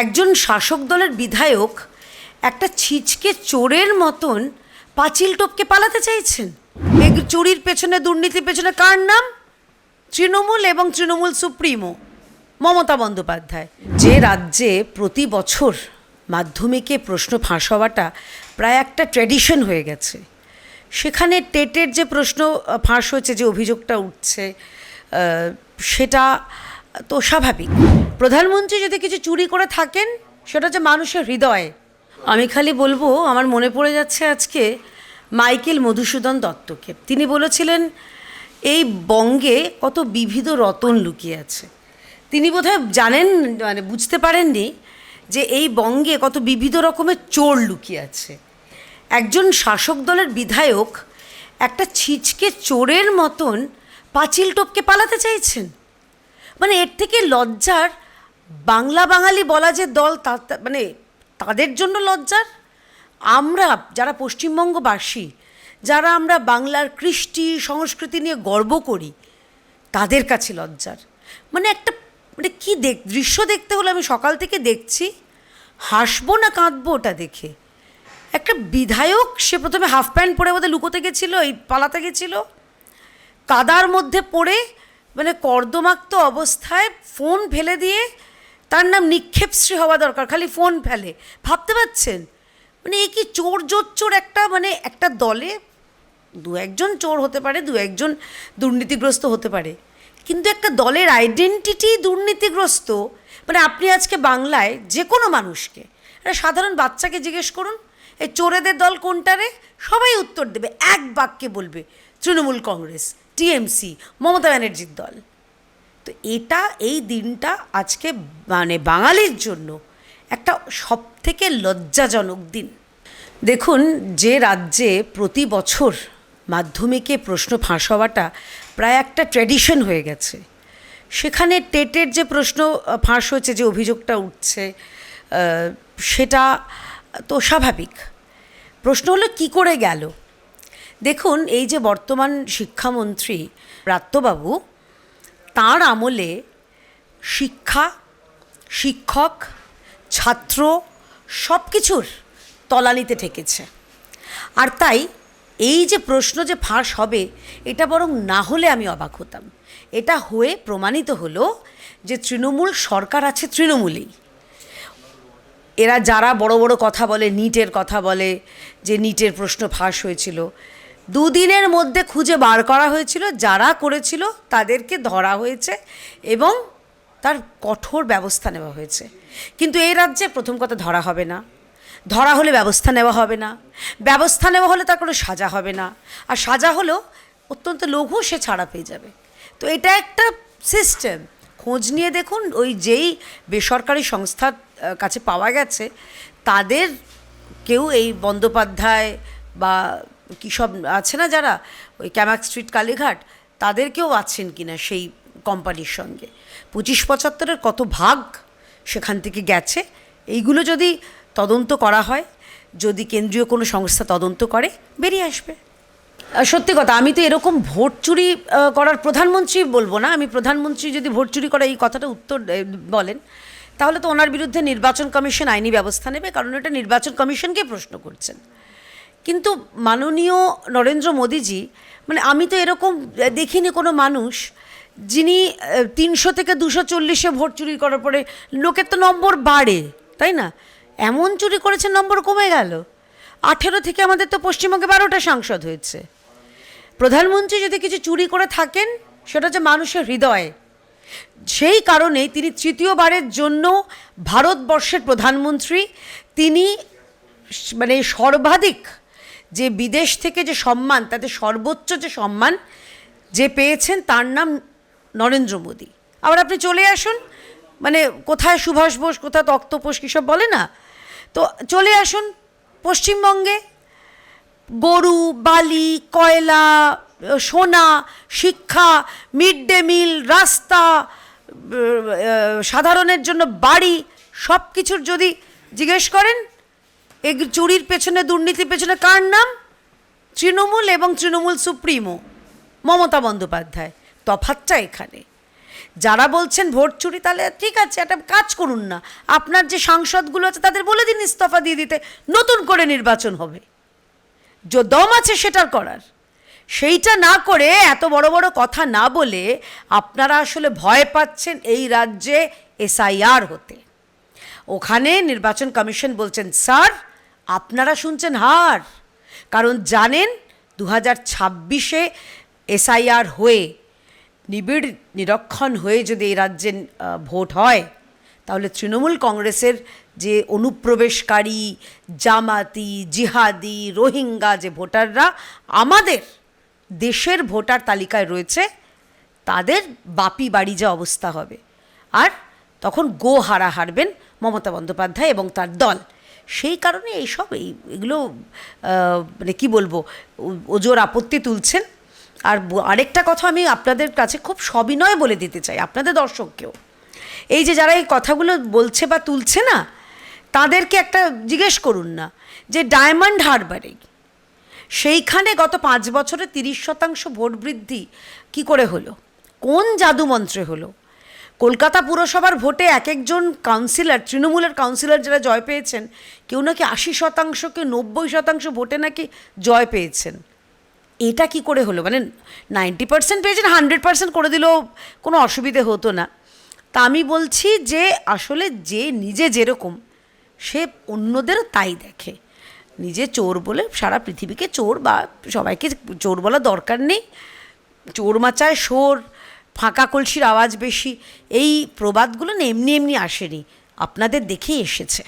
একজন শাসক দলের বিধায়ক একটা ছিচকে চোরের মতন পাঁচিল টপকে পালাতে চাইছেন। চুরির পেছনে, দুর্নীতির পেছনে কার নাম? তৃণমূল এবং তৃণমূল সুপ্রিমো, মমতা বন্দ্যোপাধ্যায়। যে রাজ্যে প্রতি বছর মাধ্যমিকে প্রশ্ন ফাঁস হওয়াটা প্রায় একটা ট্র্যাডিশন হয়ে গেছে। সেখানে টেটের যে প্রশ্ন ফাঁস হয়েছে, যে অভিযোগটা উঠছে সেটা তো স্বাভাবিক। প্রধানমন্ত্রী যদি কিছু চুরি করে থাকেন, সেটা হচ্ছে মানুষের হৃদয়। আমি খালি বলব, আমার মনে পড়ে যাচ্ছে আজকে মাইকেল মধুসূদন দত্তকে। তিনি বলেছিলেন, এই বঙ্গে কত বিবিধ রতন লুকিয়ে আছে। তিনি বোধহয় জানেন মানে বুঝতে পারেননি যে এই বঙ্গে কত বিবিধ রকমের চোর লুকিয়ে আছে। একজন শাসক দলের বিধায়ক একটা ছিচকে চোরের মতন পাঁচিল টপকে পালাতে চাইছেন। মানে এর থেকে লজ্জার, বাংলা বাঙালি বলা যে দল তা মানে তাদের জন্য লজ্জার? আমরা যারা পশ্চিমবঙ্গবাসী, যারা আমরা বাংলার কৃষ্টি, সংস্কৃতি নিয়ে গর্ব করি, তাদের কাছে লজ্জার। মানে একটা মানে কী দেখ, দৃশ্য দেখতে হলে আমি সকাল থেকে দেখছি, হাসবো না কাঁদবো ওটা দেখে। একটা বিধায়ক, সে প্রথমে হাফ প্যান্ট পরে বোধহয় লুকোতে গেছিল, এই পালাতে গেছিল, কাদার মধ্যে পড়ে মানে কর্দমাক্ত অবস্থায় ফোন ফেলে দিয়ে তার নাম নিক্ষেপশ্রী হওয়া দরকার, খালি ফোন ফেলে। ভাবতে পারছেন? মানে এ কি চোর জোচ্চোর একটা মানে একটা দলে দু একজন চোর হতে পারে, দু একজন দুর্নীতিগ্রস্ত হতে পারে, কিন্তু একটা দলের আইডেন্টিটি দুর্নীতিগ্রস্ত। মানে আপনি আজকে বাংলায় যে কোনো মানুষকে, একটা সাধারণ বাচ্চাকে জিজ্ঞেস করুন, এই চোরেদের দল কোনটারে সবাই উত্তর দেবে, এক বাক্যে বলবে, তৃণমূল কংগ্রেস। টিএমসি, মমতা ব্যানার্জির দল। তো এটা, এই দিনটা আজকে মানে বাঙালির জন্য একটা সব থেকে লজ্জাজনক দিন। দেখুন, যে রাজ্যে প্রতি বছর মাধ্যমিকে প্রশ্ন ফাঁস হওয়াটা প্রায় একটা ট্র্যাডিশন হয়ে গেছে। সেখানে টেটের যে প্রশ্ন ফাঁস হয়েছে, যে অভিযোগটা উঠছে সেটা তো স্বাভাবিক। প্রশ্ন হলো, কি করে গেল? দেখুন, এই যে বর্তমান শিক্ষামন্ত্রী ব্রাত্যবাবু তার আমলে শিক্ষা, শিক্ষক, ছাত্র সব কিছুর তলানিতে ঠেকেছে। আর তাই এই যে প্রশ্ন যে ফাঁস হবে, এটা বরং না হলে আমি অবাক হতাম। এটা হয়ে প্রমাণিত হলো যে তৃণমূল সরকার আছে তৃণমূলেই। এরা যারা বড় বড় কথা বলে, নিটের কথা বলে, যে নিটের প্রশ্ন ফাঁস হয়েছিল দুদিনের মধ্যে খুঁজে বার করা হয়েছিল, যারা করেছিল তাদেরকে ধরা হয়েছে এবং তার কঠোর ব্যবস্থা নেওয়া হয়েছে। কিন্তু এই রাজ্যে প্রথম কথা ধরা হবে না। ধরা হলে ব্যবস্থা নেওয়া হবে না। ব্যবস্থা নেওয়া হলে তার কোনো সাজা হবে না। আর সাজা হলেও অত্যন্ত লঘু সে ছাড়া পেয়ে যাবে। তো এটা একটা সিস্টেম খোঁজ নিয়ে দেখুন, ওই যেই বেসরকারি সংস্থার কাছে পাওয়া গেছে, তাদের কেউ এই বন্দ্যোপাধ্যায় বা কী সব আছে না যারা? ওই ক্যামাক স্ট্রিট কালীঘাট, তাদেরকেও আছেন কিনা সেই কোম্পানির সঙ্গে? পঁচিশ পঁচাত্তরের কত ভাগ সেখান থেকে গেছে। এইগুলো যদি তদন্ত করা হয়, যদি কেন্দ্রীয় কোনো সংস্থা তদন্ত করে, বেরিয়ে আসবে। সত্যি কথা, আমি তো এরকম ভোট চুরি করার প্রধানমন্ত্রী বলব না। আমি প্রধানমন্ত্রী যদি ভোট চুরি করা এই কথাটা উত্তর বলেন, তাহলে তো ওনার বিরুদ্ধে নির্বাচন কমিশন আইনি ব্যবস্থা নেবে, কারণ এটা নির্বাচন কমিশনকে প্রশ্ন করছেন। কিন্তু মাননীয় নরেন্দ্র মোদীজি মানে আমি তো এরকম দেখিনি কোনো মানুষ যিনি তিনশো থেকে দুশো চল্লিশে ভোট চুরি করার পরে লোকের তো নম্বর বাড়ে, তাই না? এমন চুরি করেছে, নম্বর কমে গেল। আঠেরো থেকে আমাদের তো পশ্চিমবঙ্গে বারোটা সাংসদ হয়েছে। প্রধানমন্ত্রী যদি কিছু চুরি করে থাকেন, সেটা হচ্ছে মানুষের হৃদয়ে। সেই কারণেই তিনি তৃতীয়বারের জন্য ভারতবর্ষের প্রধানমন্ত্রী, তিনি মানে সর্বাধিক যে বিদেশ থেকে যে সম্মান, তাতে সর্বোচ্চ যে সম্মান যে পেয়েছেন তার নাম নরেন্দ্র মোদী। আবার আপনি চলে আসুন মানে কোথায় সুভাষ বোস, কোথায় তক্তপোষ কী সব বলে না? তো চলে আসুন পশ্চিমবঙ্গে। গরু, বালি, কয়লা, সোনা, শিক্ষা, মিড ডে মিল, রাস্তা সাধারণের জন্য বাড়ি সব কিছুর যদি জিজ্ঞেস করেন এই চুরির পেছনে, দুর্নীতির পেছনে কার নাম? তৃণমূল এবং তৃণমূল সুপ্রিমো, মমতা বন্দ্যোপাধ্যায়। তফাতটা এখানে। যারা বলছেন ভোট চুরি, তাহলে ঠিক আছে, একটা কাজ করুন না। আপনার যে সাংসদগুলো আছে, তাদের বলে দিন ইস্তফা দিয়ে দিতে, নতুন করে নির্বাচন হবে। যে দম আছে, সেটার করার। সেইটা না করে এত বড় বড় কথা না বলে আপনারা আসলে ভয় পাচ্ছেন এই রাজ্যে এসআইআর হতে। ওখানে নির্বাচন কমিশন বলছেন, স্যার আপনারা শুনছেন হার। কারণ জানেন দু হাজার ছাব্বিশে এসআইআর হয়ে, নিবিড় নিরক্ষণ হয়ে যদি এই রাজ্যে ভোট হয়, তাহলে তৃণমূল কংগ্রেসের যে অনুপ্রবেশকারী, জামাতি, জিহাদি, রোহিঙ্গা যে ভোটাররা, আমাদের দেশের ভোটার তালিকায় রয়েছে, তাদের বাপি বাড়ি যা অবস্থা হবে। আর তখন গো হারা হারবেন মমতা বন্দ্যোপাধ্যায় এবং তার দল। সেই কারণে এইসব, এই, এগুলো মানে কী বলব, ওজোর আপত্তি তুলছেন। আর আরেকটা কথা আমি আপনাদের কাছে খুব সবিনয় বলে দিতে চাই, আপনাদের দর্শককেও। এই যে যারা এই কথাগুলো বলছে বা তুলছে না, তাদেরকে একটা জিজ্ঞেস করুন না, যে ডায়মন্ড হারবারে সেইখানে গত পাঁচ বছরে তিরিশ শতাংশ ভোট বৃদ্ধি কি করে হলো? কোন জাদুমন্ত্রে হলো? কলকাতা পুরসভার ভোটে এক একজন কাউন্সিলর তৃণমূলের কাউন্সিলর যারা জয় পেয়েছেন, কেউ নাকি আশি শতাংশ কেউ নব্বই শতাংশ ভোটে নাকি জয় পেয়েছেন। এটা কি করে হলো? মানে নাইনটি পার্সেন্ট পেয়েছেন হান্ড্রেড পার্সেন্ট করে দিলেও কোনো অসুবিধে হতো না। তা আমি বলছি যে, আসলে যে নিজে যেরকম, সে অন্যদেরও তাই দেখে। নিজে চোর বলে সারা পৃথিবীকে চোর বা সবাইকে চোর বলা দরকার নেই। চোর মাচায় শোর ফাঁকা কলসির আওয়াজ বেশি। এই প্রবাদগুলো না এমনি এমনি আসেনি। আপনাদের দেখেই এসেছে।